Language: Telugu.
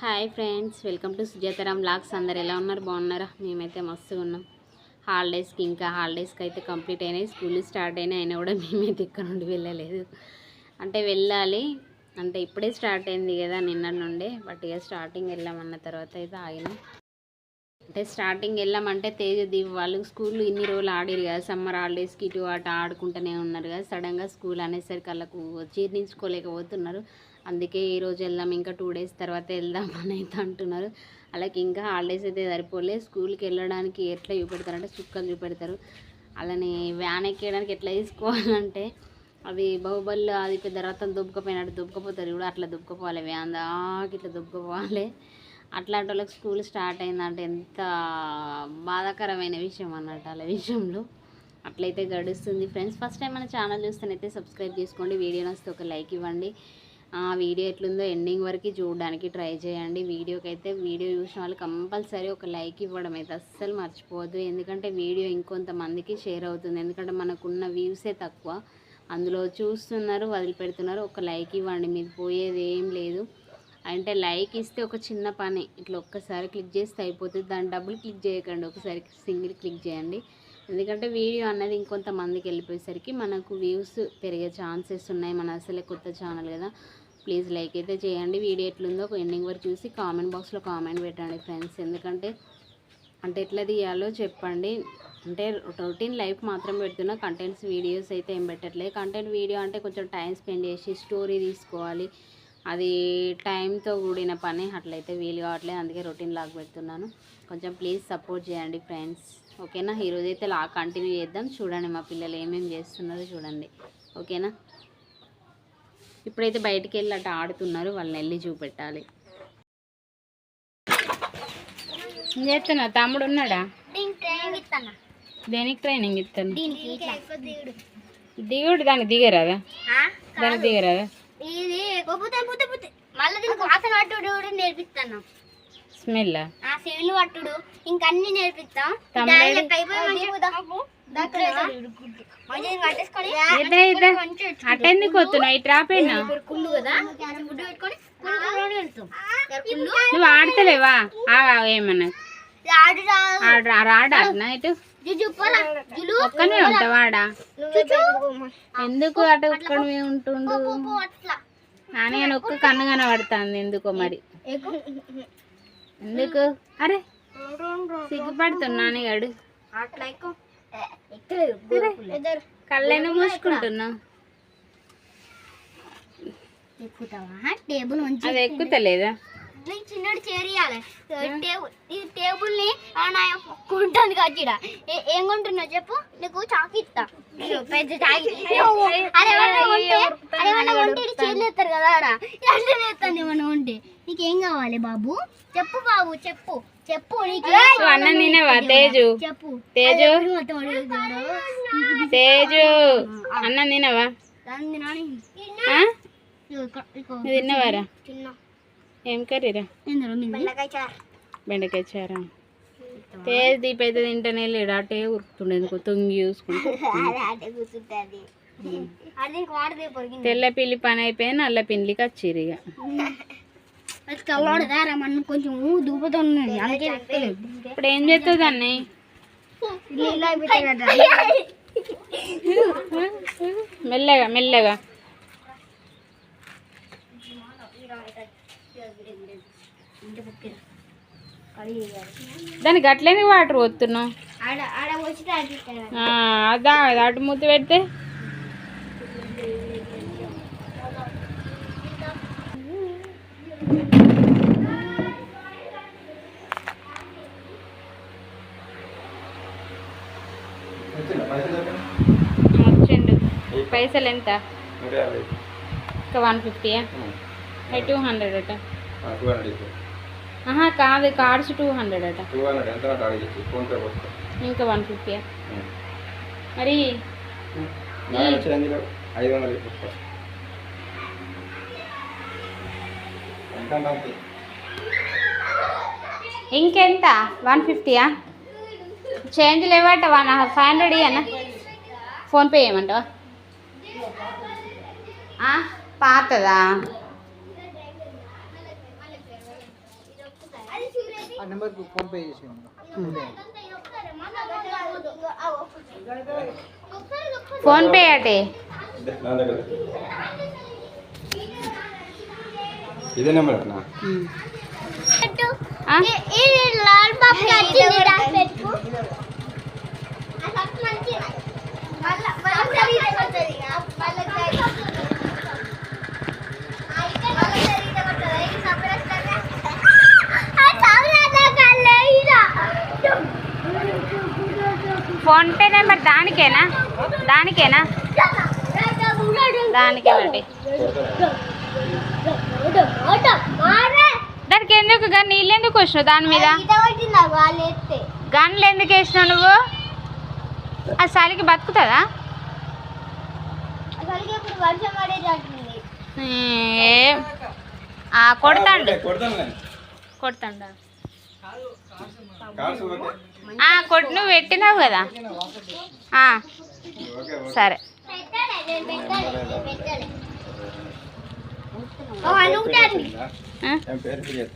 Hi friends welcome to Sujatharam blogs అందరు ఎలా ఉన్నారు? బాగున్నారా? మేమైతే మస్తుగా ఉన్నాం. హాలిడేస్కి ఇంకా హాలిడేస్కి అయితే కంప్లీట్ అయినాయి. స్కూల్ స్టార్ట్ అయినాయి. అయినా కూడా మేమైతే ఇక్కడ నుండి వెళ్ళలేదు. అంటే వెళ్ళాలి. అంటే ఇప్పుడే స్టార్ట్ అయింది కదా నిన్న నుండే. బట్ ఇక స్టార్టింగ్ వెళ్ళామన్న తర్వాత అయితే ఆగినాం. అంటే స్టార్టింగ్ వెళ్ళామంటే తేజ దీప్ వాళ్ళు స్కూల్ ఇన్ని రోజులు ఆడిరు కదా. సమ్మర్ హాలిడేస్కి ఇటు అటు ఆడుకుంటూనే ఉన్నారు కదా. సడన్గా స్కూల్ అనేసరికి వాళ్ళకు జీర్ణించుకోలేకపోతున్నారు. అందుకే ఈ రోజు వెళ్దాం ఇంకా టూ డేస్ తర్వాత వెళ్దాం అని అయితే అంటున్నారు. అలాగే ఇంకా హాలిడేస్ అయితే సరిపోలే. స్కూల్కి వెళ్ళడానికి ఎట్లా చూపెడతారంటే చుక్కలు చూపెడతారు. అలానే వ్యాన్ ఎక్కేయడానికి ఎట్లా తీసుకోవాలంటే అవి బాహుబలి అది పెద్ద రథం దుబ్బకపోయినట్టు దుబ్బకపోతారు కూడా అట్లా దుబ్బకపోవాలి. వ్యాన్ దాకా ఇట్లా దుబ్బకపోవాలి. అట్లాంటి వాళ్ళకి స్కూల్ స్టార్ట్ అయిందంటే ఎంత బాధాకరమైన విషయం అన్నట్టు వాళ్ళ విషయంలో. అట్లయితే గడుస్తుంది. ఫ్రెండ్స్ ఫస్ట్ టైం మన ఛానల్ చూస్తేనైతే సబ్స్క్రైబ్ చేసుకోండి. వీడియో నచ్చితే ఒక లైక్ ఇవ్వండి. వీడియో ఎట్లుందో ఎండింగ్ వరకు చూడడానికి ట్రై చేయండి. వీడియోకి అయితే వీడియో చూసిన వాళ్ళు కంపల్సరీ ఒక లైక్ ఇవ్వడం అయితే అస్సలు మర్చిపోవద్దు. ఎందుకంటే వీడియో ఇంకొంతమందికి షేర్ అవుతుంది. ఎందుకంటే మనకున్న వ్యూసే తక్కువ. అందులో చూస్తున్నారు వదిలిపెడుతున్నారు. ఒక లైక్ ఇవ్వండి. మీరు పోయేది ఏం లేదు. అంటే లైక్ ఇస్తే ఒక చిన్న పని. ఇట్లా ఒక్కసారి క్లిక్ చేస్తే అయిపోతుంది. దాన్ని డబుల్ క్లిక్ చేయకండి. ఒకసారి సింగిల్ క్లిక్ చేయండి. ఎందుకంటే వీడియో అన్నది ఇంకొంతమందికి వెళ్ళిపోయేసరికి మనకు వ్యూస్ పెరిగే ఛాన్సెస్ ఉన్నాయి. మన అసలే కొత్త ఛానల్ కదా. ప్లీజ్ లైక్ అయితే చేయండి. వీడియో ఎట్లుందో ఒక ఎండింగ్ వరకు చూసి కామెంట్ బాక్స్లో కామెంట్ పెట్టండి ఫ్రెండ్స్ ఎందుకంటే అంటే ఎట్లా తీయాలో చెప్పండి. అంటే రొటీన్ లైఫ్ మాత్రం పెడుతున్నా కంటెంట్స్ వీడియోస్ అయితే ఏం పెట్టట్లేదు. కంటెంట్ వీడియో అంటే కొంచెం టైం స్పెండ్ చేసి స్టోరీ తీసుకోవాలి. అది టైంతో కూడిన పని. అట్లయితే వీలు కావట్లేదు. అందుకే రొటీన్ లాగ్ పెడుతున్నాను. కొంచెం ప్లీజ్ సపోర్ట్ చేయండి ఫ్రెండ్స్ ఓకేనా ఈరోజు అయితే లా కంటిన్యూ చేద్దాం. చూడండి మా పిల్లలు ఏమేమి చేస్తున్నారో చూడండి. ఓకేనా ఇప్పుడైతే బయటికి వెళ్ళి అట్లా ఆడుతున్నారు వాళ్ళని వెళ్ళి చూపెట్టాలి. చేస్తున్నా తమ్ముడు ఉన్నాడా? దేనికి ట్రైనింగ్ ఇస్తాను దిగుడు దానికి దిగరాదా? దానికి దిగరాదా? నేర్పిస్తాను స్మెల్ సెవెన్ పట్టుడు ఇంకా అన్ని నేర్పిస్తాం అటెందుకు వస్తున్నావు? ఇటు రాపోయినా నువ్వు ఆడతలేవా? ఏమన్నా. రాడా ఇటు? జుజు పోరా. జులు ఒక్కనే ఉంటావాడా ఎందుకు అటు ఒక్కడే ఉంటుండు? నాని అని ఒక్క కన్ను కనబడుతుంది ఎందుకో మరి. ఎందుకు? అరే. సిగ్గుపడుతున్నా గడు. అట్లా కళ్ళైనా మూసుకుంటున్నా. ఎక్కుతావా? టేబుల్ మంచి అది ఎక్కుతలేదా? నీకు చిన్నడు చేరియాలి టేబుల్ ఈ టేబుల్ని కొంటుంది కచ్చిడ ఏం కొంటున్నావు చెప్పు? నీకు చాకి ఇస్తా. ఇదిగో పెద్ద చాకి. అదేమన్నా కొంటే అదేమన్నా కొంటే ఇటు చేతులు ఎత్తారు కదా ఏమన్నా ఉంటే. నీకేం కావాలి బాబు? చెప్పు బాబు చెప్పు. చెప్పు అన్నం తినవా? తేజు? చెప్పు. తేజు? అన్నం తినవా? తిన్నవారా? తిన్నా. ఏం కర్రీరా? బెండకాయ చారా. తేజ్ దీప్ అయితే తింటేనే లేడు. అటే ఉరుకుతుండే ఎందుకో తొంగి చూసుకుంటూ అదే అదే కూర్చుంటది. అది నీకు వాడితే పొరిగింది. తెల్ల పిల్లి పని అయిపోయి నల్ల పిల్లికి వచ్చిర్రు ఇక. మన కొంచెం దూపతో ఉన్నది అందుకే ఎక్కలేదు. ఇప్పుడు ఏం చేస్తుంది అన్నీ. మెల్లగా మెల్లగా. దానికి అట్లనే వాటర్ పోతున్నావు? ఆడ ఆడ వచ్చితే అడిగితే ఆ, అదా అటు మూత పెడితే వచ్చిండు పైసలు ఎంత? ఒక వన్ ఫిఫ్టీయా టూ హండ్రెడ్ అట. ఆహా కాదు కార్డ్స్ టూ హండ్రెడ్ అట. ఇంకా వన్ ఫిఫ్టీయా మరి? ఐదు వందలు ఇంకెంత? వన్ ఫిఫ్టీయా చేంజ్ లేవట వన్ ఫైవ్ హండ్రెడ్ ఇయ్యనా ఫోన్పే చేయమంటావా? ఆ, పాతదా? ఫోన్పే ఫోన్పే అటే. ఇదే number Lal Babu PhonePe number దానికేనా? దానికేనా? దానికే బట్టి మారే. దానికి ఎందుకు కానీ నీళ్ళు ఎందుకు వచ్చినావు దాని మీద? గన్లు ఎందుకు వేసినావు నువ్వు? ఆ చలికి బతుకుతుందా అసలుకి ఇప్పుడు వర్షం పడేటట్టుంది ఏ ఆ, కొడతాండు. కొడతాండు? కొట్టు నువ్వు పెట్టినావు కదా. సరే. పెట్టలే